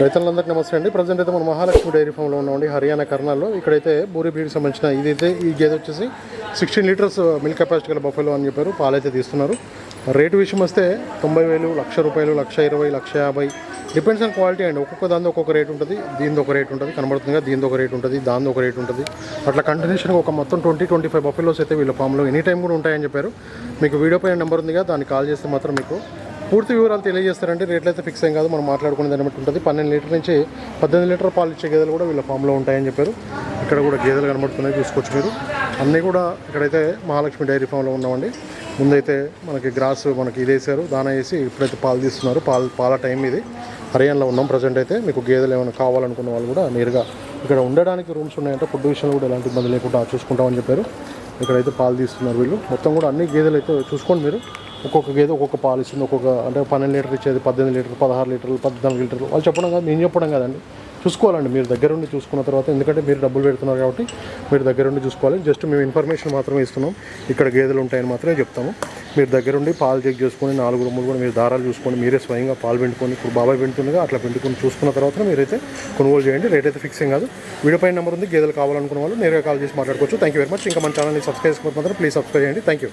రైతులందరికీ నమస్తే అండి. ప్రజెంట్ అయితే మన మహాలక్ష్మి డైరీ ఫామ్లో ఉన్నామండి. హర్యానా కర్నాల్లో. ఇక్కడైతే బూరి బ్రీడ్కి సంబంధించిన ఇదైతే ఈ గేదె వచ్చేసి సిక్స్టీన్ లీటర్స్ మిల్క్ కెపాసిటీ గల బఫెలో అని చెప్పారు. పాలైతే తీస్తున్నారు. రేటు విషయం వస్తే తొంభై వేలు లక్ష రూపాయలు లక్ష ఇరవై లక్ష యాభై. డిపెండ్స్ ఆన్ క్వాలిటీ అండి. ఒక్కొక్క దాని ఒక్కొక్క రేట్ ఉంటుంది. దీనిది ఒక రేట్ ఉంటుంది. కనబడుతుందిగా దీనిది ఒక రేట్ ఉంటుంది దాని ఒక రేట్ ఉంటుంది. అట్లా కంటిన్యూషన్గా ఒక మొత్తం ట్వంటీ ట్వంటీ ఫైవ్ బఫెలోస్ అయితే వీళ్ళ ఫామ్లో ఎనీ టైం కూడా ఉంటాయని చెప్పారు. మీకు వీడియో పైన నెంబర్ ఉందిగా దాన్ని కాల్ చేస్తే మాత్రం మీకు పూర్తి వివరాలు తెలియజేస్తారంటే రేట్లు అయితే ఫిక్స్ ఏం కాదు. మనం మాట్లాడుకునే దాన్ని బట్టి ఉంటుంది. పన్నెండు లీటర్ నుంచి పద్దెనిమిది లీటర్ పాలు ఇచ్చే గేదెలు కూడా వీళ్ళ ఫామ్లో ఉంటాయని చెప్పారు. ఇక్కడ కూడా గేదెలు కనబడుతున్నాయి చూసుకోవచ్చు మీరు. అన్నీ కూడా ఇక్కడైతే మహాలక్ష్మి డైరీ ఫామ్లో ఉన్నామండి. ముందైతే మనకి గ్రాస్ మనకి ఇది వేసారు దానా వేసి ఇప్పుడైతే పాలు తీస్తున్నారు. పాలు పాల టైం ఇది. హర్యానాలో ఉన్నాం. ప్రజెంట్ అయితే మీకు గేదెలు ఏమైనా కావాలనుకున్న వాళ్ళు కూడా నేరుగా ఇక్కడ ఉండడానికి రూమ్స్ ఉన్నాయంటే. ఫుడ్ విషయంలో కూడా ఎలాంటి ఇబ్బంది లేకుండా చూసుకుంటామని చెప్పారు. ఇక్కడైతే పాలు తీస్తున్నారు వీళ్ళు. మొత్తం కూడా అన్ని గేదెలు అయితే చూసుకోండి మీరు. ఒక్కొక్క గేదె ఒక్కొక్క పాలు ఇస్తుంది ఒక్కొక్క అంటే పన్నెండు లీటర్ ఇచ్చేది పద్దెనిమిది లీటర్లు పదహారు లీటర్లు పద్నాలుగు లీటర్లు. వాళ్ళు చెప్పడం కాదు నేను చెప్పడం కదండి చూసుకోవాలండి మీరు దగ్గరుండి చూసుకున్న తర్వాత ఎందుకంటే మీరు డబ్బులు పెడుతున్నారు కాబట్టి మీరు దగ్గరుండి చూసుకోవాలి. జస్ట్ మేము ఇన్ఫర్మేషన్ మాత్రమే ఇస్తున్నాం. ఇక్కడ గేదెలు ఉంటాయని మాత్రమే చెప్తాము. మీరు దగ్గరుండి పాలు చెక్ చేసుకొని నాలుగు రూములు కూడా మీరు దారాలు చూసుకొని మీరే స్వయంగా పాలు పిండుకొని ఇప్పుడు బాబాయ్ పెండుతుండగా అట్లా పిండుకొని చూసుకున్న తర్వాత మీరైతే కొనుగోలు చేయండి. రేట్ అయితే ఫిక్సింగ్ కాదు. వీడియో పైన నెంబర్ ఉంది గేదెలు కావాలనుకున్న వాళ్ళు నేరుగా కాల్ చేసి మాట్లాడుకోవచ్చు. థ్యాంక్ యూ వెరీ మచ్ ఇంకా మన ఛానల్ని సబ్స్క్రైబ్ మాత్రం ప్లీజ్ సబ్స్క్రైబ్ చేయండి. Thank you